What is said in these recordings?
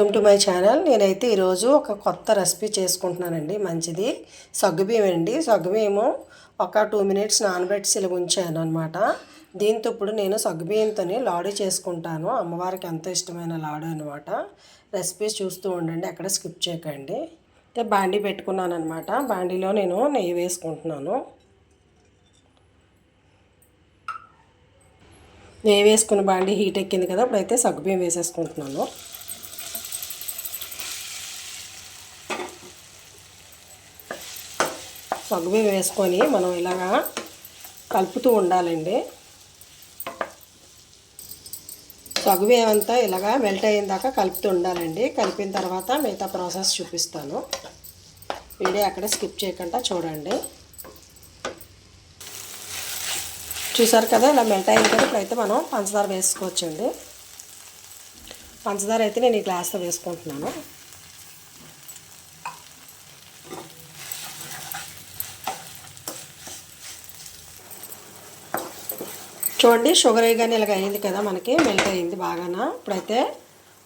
Welcome to my channel. నేనైతే ఈరోజు ఒక కొత్త రెసిపీ చేసుకుంటున్నానండి. మంచిది. సగ్గుబియ్యం అండి. సగ్గుబియ్యము ఒక టూ మినిట్స్ నానబెట్టి ఇలా ఉంచాను అనమాట దీంతో ఇప్పుడు నేను సగ్గుబియ్యంతో లాడీ చేసుకుంటాను. అమ్మవారికి ఎంతో ఇష్టమైన లాడు అనమాట రెసిపీస్ చూస్తూ ఉండండి. ఎక్కడ స్కిప్ చేయకండి. అయితే బాండీ పెట్టుకున్నాను అనమాట బాండీలో నేను నెయ్యి వేసుకుంటున్నాను. నెయ్యి వేసుకున్న బాండీ హీట్ ఎక్కింది కదా ఇప్పుడైతే సగ్గుబియ్యం వేసేసుకుంటున్నాను. సగ్గుబియ్యం వేసుకొని మనం ఇలాగా కలుపుతూ ఉండాలండి. సగ్గుబియ్యం అంతా ఇలాగా మెల్ట్ అయిన దాకా కలుపుతూ ఉండాలండి. కలిపిన తర్వాత మిగతా ప్రాసెస్ చూపిస్తాను. వీడియో అక్కడ స్కిప్ చేయకుండా చూడండి. చూసారు కదా ఇలా మెల్ట్ అయింది కదా ఇప్పుడైతే మనం పంచదార వేసుకోవచ్చండి. పంచదార అయితే నేను ఈ గ్లాస్లో వేసుకుంటున్నాను. చూడండి షుగర్ వేయగానే ఇలాగ అయింది కదా మనకి మెల్ట్ అయింది బాగానా? ఇప్పుడైతే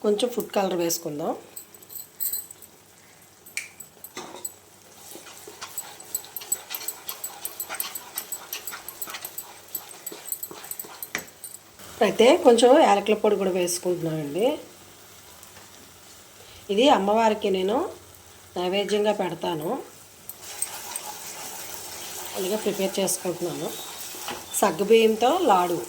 కొంచెం ఫుడ్ కలర్ వేసుకుందాం. అయితే కొంచెం యాలకుల పొడి కూడా వేసుకుంటున్నానండి. ఇది అమ్మవారికి నేను నైవేద్యంగా పెడతాను. అలాగే ప్రిపేర్ చేసుకుంటున్నాను. సగ్గుబియ్యంతో లాడు.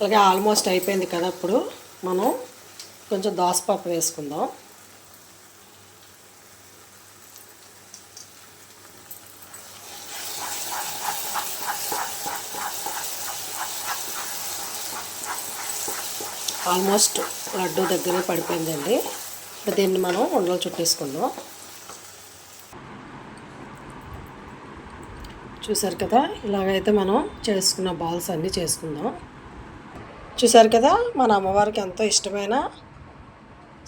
అలాగే ఆల్మోస్ట్ అయిపోయింది కదా ఇప్పుడు. మనం కొంచెం దోసపప్పు వేసుకుందాం. ఆల్మోస్ట్ లడ్డు దగ్గరే పడిపోయిందండి. ఇప్పుడు దీన్ని మనం ఉండలు చుట్టేసుకుందాం. చూసారు కదా ఇలాగైతే మనం చేసుకున్న బాల్స్ అన్నీ చేసుకుందాం. చూసారు కదా మన అమ్మవారికి ఎంతో ఇష్టమైన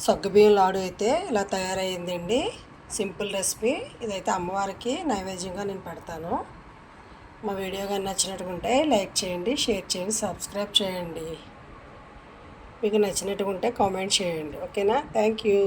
సగ్గుబియ్యం లాడు అయితే ఇలా తయారయ్యిందండి. Simple recipe. ఇదైతే అమ్మవారికి నైవేద్యంగా నేను పెడతాను. మా వీడియో కానీ నచ్చినట్టుకుంటే లైక్ చేయండి షేర్ చేయండి సబ్స్క్రైబ్ చేయండి. మీకు నచ్చినట్టుకుంటే కామెంట్ చేయండి. ఓకేనా? Thank you.